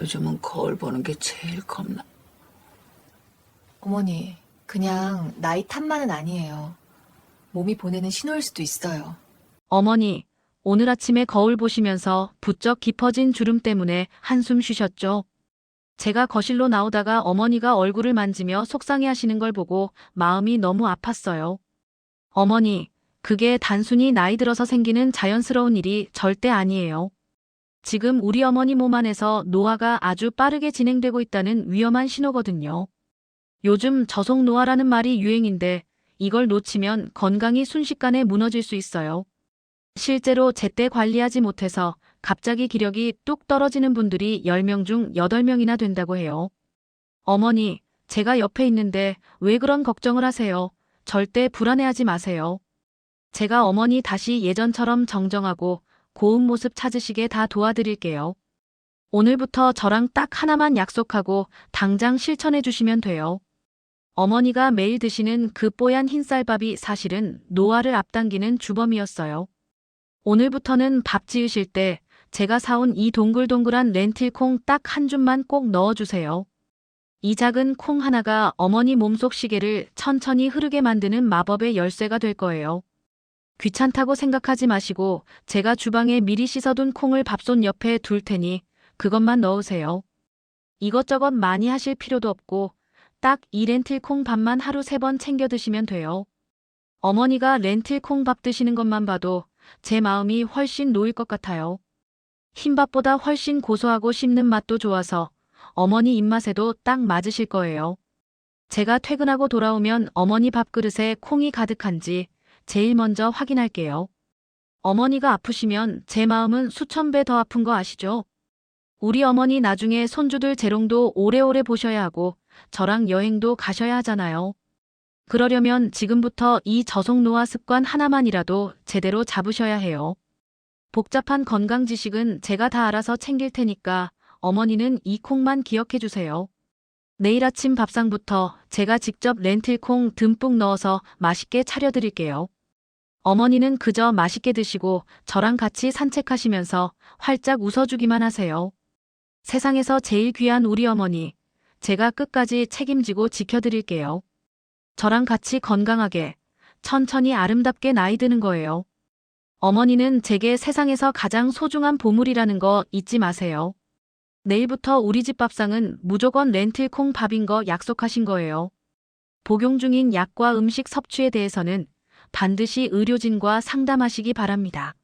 요즘은 거울 보는 게 제일 겁나. 어머니, 그냥 나이 탓만은 아니에요. 몸이 보내는 신호일 수도 있어요. 어머니, 오늘 아침에 거울 보시면서 부쩍 깊어진 주름 때문에 한숨 쉬셨죠? 제가 거실로 나오다가 어머니가 얼굴을 만지며 속상해 하시는 걸 보고 마음이 너무 아팠어요. 어머니, 그게 단순히 나이 들어서 생기는 자연스러운 일이 절대 아니에요. 지금 우리 어머니 몸 안에서 노화가 아주 빠르게 진행되고 있다는 위험한 신호거든요. 요즘 저속 노화라는 말이 유행인데 이걸 놓치면 건강이 순식간에 무너질 수 있어요. 실제로 제때 관리하지 못해서 갑자기 기력이 뚝 떨어지는 분들이 10명 중 8명이나 된다고 해요. 어머니, 제가 옆에 있는데 왜 그런 걱정을 하세요? 절대 불안해하지 마세요. 제가 어머니 다시 예전처럼 정정하고 고운 모습 찾으시게 다 도와드릴게요. 오늘부터 저랑 딱 하나만 약속하고 당장 실천해 주시면 돼요. 어머니가 매일 드시는 그 뽀얀 흰쌀밥이 사실은 노화를 앞당기는 주범이었어요. 오늘부터는 밥 지으실 때 제가 사온 이 동글동글한 렌틸콩 딱 한 줌만 꼭 넣어주세요. 이 작은 콩 하나가 어머니 몸속 시계를 천천히 흐르게 만드는 마법의 열쇠가 될 거예요. 귀찮다고 생각하지 마시고 제가 주방에 미리 씻어둔 콩을 밥솥 옆에 둘 테니 그것만 넣으세요. 이것저것 많이 하실 필요도 없고 딱 이 렌틸콩 밥만 하루 세 번 챙겨 드시면 돼요. 어머니가 렌틸콩 밥 드시는 것만 봐도 제 마음이 훨씬 놓일 것 같아요. 흰밥보다 훨씬 고소하고 씹는 맛도 좋아서 어머니 입맛에도 딱 맞으실 거예요. 제가 퇴근하고 돌아오면 어머니 밥그릇에 콩이 가득한지 제일 먼저 확인할게요. 어머니가 아프시면 제 마음은 수천 배 더 아픈 거 아시죠? 우리 어머니 나중에 손주들 재롱도 오래오래 보셔야 하고 저랑 여행도 가셔야 하잖아요. 그러려면 지금부터 이 저속 노화 습관 하나만이라도 제대로 잡으셔야 해요. 복잡한 건강 지식은 제가 다 알아서 챙길 테니까 어머니는 이 콩만 기억해 주세요. 내일 아침 밥상부터 제가 직접 렌틸콩 듬뿍 넣어서 맛있게 차려드릴게요. 어머니는 그저 맛있게 드시고 저랑 같이 산책하시면서 활짝 웃어주기만 하세요. 세상에서 제일 귀한 우리 어머니, 제가 끝까지 책임지고 지켜드릴게요. 저랑 같이 건강하게, 천천히 아름답게 나이 드는 거예요. 어머니는 제게 세상에서 가장 소중한 보물이라는 거 잊지 마세요. 내일부터 우리 집 밥상은 무조건 렌틸콩 밥인 거 약속하신 거예요. 복용 중인 약과 음식 섭취에 대해서는 반드시 의료진과 상담하시기 바랍니다.